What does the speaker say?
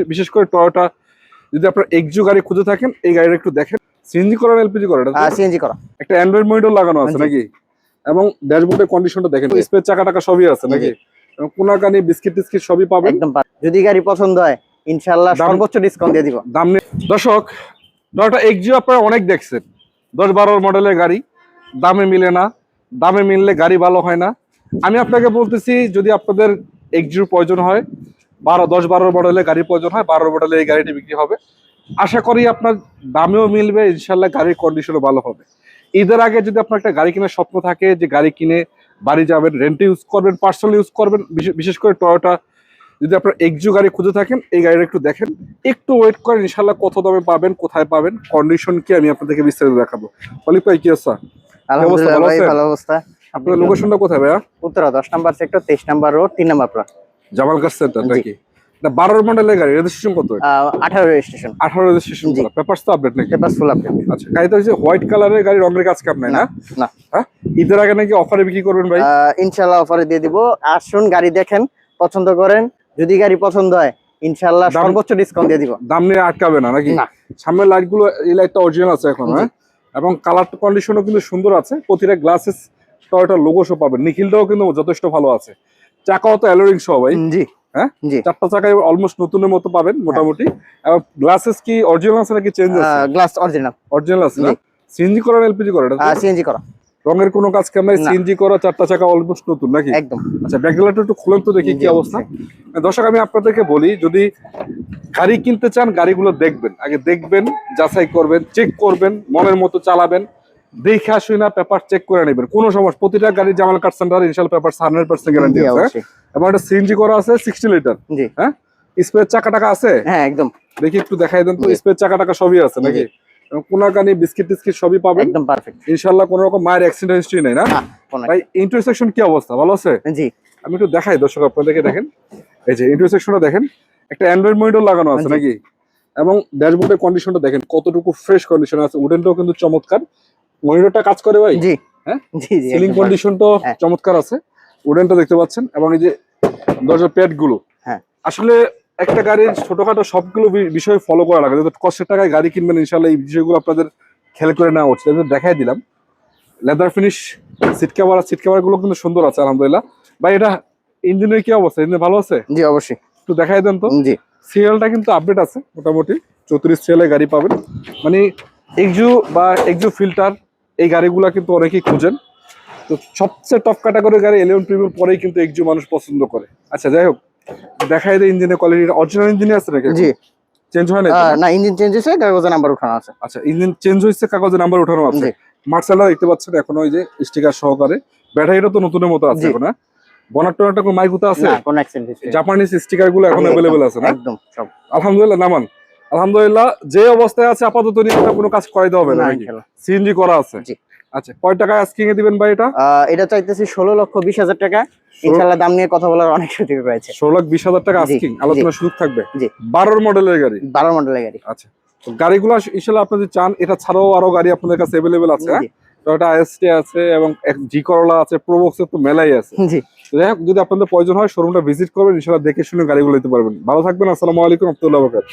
বিশেষ- করে টয়োটা যদি আপনার এক্সিও গাড়ি খুঁজে থাকেন এই গাড়িটা একটু দেখেন। সিএনজি করা এলপিজি করা এটা? সিএনজি করা। একটা অ্যান্ড্রয়েড মনিটর লাগানো আছে নাকি? এবং ড্যাশবোর্ডের কন্ডিশনটা দেখেন। স্পেস চাকা টাকা সবই আছে নাকি? এবং কোনাকানি বিস্কিট টিস্কিট সবই পাবেন। একদম যদি গাড়ি পছন্দ হয় ইনশাল্লাহ দাম- সর্বোচ্চ ডিসকাউন্ট দিয়ে দিব। দাম দর্শক টয়োটা এক্সিও আপনারা অনেক দেখছেন। দশ বারো মডেলের গাড়ি দামে মিলে না। দামে মিললে গাড়ি ভালো হয় না। আমি আপনাকে বলতেছি যদি আপনাদের এক্সিওর প্রয়োজন হয় বারো দশ বারো মডেলের গাড়ির প্রয়োজন হয় বারো মডেলের এই গাড়িটি বিক্রি হবে। আশা করি আপনার দামেও মিলবে ইনশাল্লাহ গাড়ির কন্ডিশনও ভালো হবে। ঈদের আগে যদি আপনার একটা গাড়ি কেনার স্বপ্ন থাকে যে গাড়ি কিনে বাড়ি যাবেন রেন্টে ইউজ করবেন পার্সোনাল ইউজ করবেন বিশেষ- করে টয়োটা যদি আপনার এক্সিও গাড়ি খুঁজে থাকেন এই গাড়িটা একটু দেখেন। একটু ওয়েট করেন ইনশাল্লাহ কত দামে পাবেন কোথায় পাবেন কন্ডিশন কি আমি আপনাদেরকে বিস্তারিত দেখাবো। অলিক ভাই কি অবস্থা? আলহামদুলিল্লাহ ভালো ভাই অবস্থা। আপনাদের লোকেশনটা কোথায় ভাইয়া? উত্তরা দশ নাম্বার সেক্টর তেইশ নাম্বার রোড তিন নাম্বার প্লট জামালকার সেন্টার নাকি? না বারো মডেলের গাড়ি রেজিস্ট্রেশন কত আঠারো রেজিস্ট্রেশন আঠারো রেজিস্ট্রেশন জি। পেপারস তো আপডেট নাকি? পেপার ফুল আপডেট আচ্ছা গাড়িটা হচ্ছে হোয়াইট কালারের গাড়ি রঙের কাজ কাম নাই না? না হ্যাঁ? ঈদের আগে নাকি অফারে বিক্রি করবেন ভাই? ইনশাল্লাহ অফারে দিয়ে দিব। আসুন গাড়ি দেখেন পছন্দ করেন। যদি গাড়ি পছন্দ হয় ইনশাল্লাহ সর্বোচ্চ ডিসকাউন্ট দিয়ে দিব। দাম নিয়ে আটকাবে না নাকি? না। সামনের লাইটগুলো এই লাইটটা অরিজিনাল আছে এখন হ্যাঁ? এবং কালার কন্ডিশনও কিন্তু সুন্দর আছে। প্রতিটা গ্লাসেস টয়টা লোগো শো পাবেন। নিখিলটাও কিন্তু যথেষ্ট ভালো আছে। চাকাও তো অ্যালোরিং সহ ভাই। জি। হ্যাঁ? চারটা চাকায় অলমোস্ট নতুনের মতো পাবেন মোটামুটি। গ্লাসেস কি অরিজিনাল আছে নাকি চেঞ্জ আছে? গ্লাস অরিজিনাল অরিজিনাল আছে না? সিএনজি করা এলপিজি করা? এটা সিএনজি করা। রঙের কোনো কাজ কাম নাই সিএনজি করা চারটা চাকা অলমোস্ট নতুন নাকি? একদম। আচ্ছা ব্যাকগ্রাউন্ডটা একটু খুলেন তো দেখি কি অবস্থা। দর্শক আমি আপনাদেরকে বলি যদি গাড়ি কিনতে চান গাড়িগুলো দেখবেন। আগে দেখবেন যাচাই করবেন চেক করবেন মনের মতো চালাবেন। দেখে আসুই না পেপার চেক করে নেবেন। কোনো সমস্যা প্রতিটা গাড়ি জামাল কার সেন্টার ইনশাল পেপার হান্ড্রেড পার্সেন্ট গ্যারান্টি আছে? এবং একটা সিএনজি করা আছে সিক্সটি লিটার হ্যাঁ? স্প্রে চাকা টাকা আছে? হ্যাঁ একদম। দেখি একটু দেখাই দেন তো জি। স্প্রে চাকা টাকা সবই আছে নাকি? কোনাকানি বিস্কিট টিস্কিট সবই পাবেন? একদম পারফেক্ট ইনশাল্লাহ কোনো রকম মায়ের অ্যাক্সিডেন্ট হিস্ট্রি নেই না? না ভাই ইন্টারসেকশন কি অবস্থা? ভালো আছে? জি। আমি একটু দেখাই দর্শক আপনাদেরকে দেখেন। এই যে ইন্টারসেকশনটা দেখেন। একটা অ্যান্ড্রয়েড মনিটর লাগানো আছে নাকি? এবং ড্যাশবোর্ডের কন্ডিশনটা দেখেন কতটুকু ফ্রেশ কন্ডিশন আছে। উডেনটাও কিন্তু চমৎকার। মনিটরটা কাজ করে ভাই? জি। হ্যাঁ? জি জি সিলিং একদম কন্ডিশনটাও হ্যাঁ। চমৎকার আছে। উডেনটা দেখতে পাচ্ছেন এবং এই যে দরজার প্যাডগুলো হ্যাঁ। আসলে একটা গাড়ির ছোটখাটো সবগুলো বিষয় ফলো করা লাগে। কষ্টের টাকায় গাড়ি কিনবেন ইনশাল্লাহ এই বিষয়গুলো আপনাদের খেয়াল করে নেওয়া উচিত। দেখাই দিলাম। Leather finish seat cover seat কভারগুলো কিন্তু সুন্দর আছে আলহামদুলিল্লাহ। ভাই এটা ইঞ্জিনের কি অবস্থা? ইঞ্জিন ভালো আছে? জি অবশ্যই। একটু দেখাই দেন তো। জি। সিরিয়ালটা কিন্তু আপডেট আছে মোটামুটি। চৌত্রিশ সিরিয়ালের গাড়ি পাবেন। মানে এক্সু বা এক্সু ফিল্টার এই গাড়িগুলা কিন্তু অনেকেই খুঁজেন। তো সবচেয়ে টপ ক্যাটাগরির গাড়ি এলিয়ন প্রিমিয়াম পরেই কিন্তু এক্সু মানুষ পছন্দ করে। আচ্ছা যাই হোক দেখাই দেয় ইঞ্জিনের কোয়ালিটি অরিজিনাল ইঞ্জিনে আছে নাকি জি। চেঞ্জ হয় না না ইঞ্জিন চেঞ্জ হয়েছে কাগজে নাম্বার উঠানো আছে। আচ্ছা ইঞ্জিন চেঞ্জ হয়েছে কাগজে নাম্বার ওঠানো আছে। জি। মার্সেলটা দেখতে পাচ্ছেন এখন ওই যে স্টিকার সহকারে। ব্যাটারিটা তো নতুনের মতো আছে। এখন হ্যাঁ? বনার টনারটা কোনো মাইকুতা আছে? না কোনো অ্যাক্সিডেন্ট জাপানিজ স্টিকারগুলো এখন অ্যাভেলেবেল আছে না? একদম সব। আলহামদুলিল্লাহ নামান। আলহামদুলিল্লাহ যে অবস্থায় আছে আপাতত কোনো কাজ করাইতে হবে না সিএনজি করা আছে। আচ্ছা কয় টাকা আজকিং এ দিবেন ভাই এটা? এটা চাইতেছি ষোলো লক্ষ বিশ হাজার টাকা। ইনশাল্লাহ দাম নিয়ে কথা বলার অনেক সুযোগ রয়েছে। ষোলো লাখ বিশ হাজার টাকা আস্কিং আলোচনা সুযোগ থাকবে? জি। বারোর মডেলের গাড়ি? বারো মডেলের গাড়ি। আচ্ছা তো গাড়িগুলো যদি চান এটা ছাড়াও আরও গাড়ি আপনাদের কাছে অ্যাভেলেবেল আছে হ্যাঁ? টয়োটা আইএসটি আছে এবং জি করলা আছে প্রোবক্সের তো মেলাই আছে। জি। যাই হোক যদি আপনাদের প্রয়োজন হয় শোরুমটা ভিজিট করবেন ইনশাল্লাহ দেখে শুনে গাড়িগুলো নিতে পারবেন। ভালো থাকবেন আসসালামু আলাইকুম বরকাত।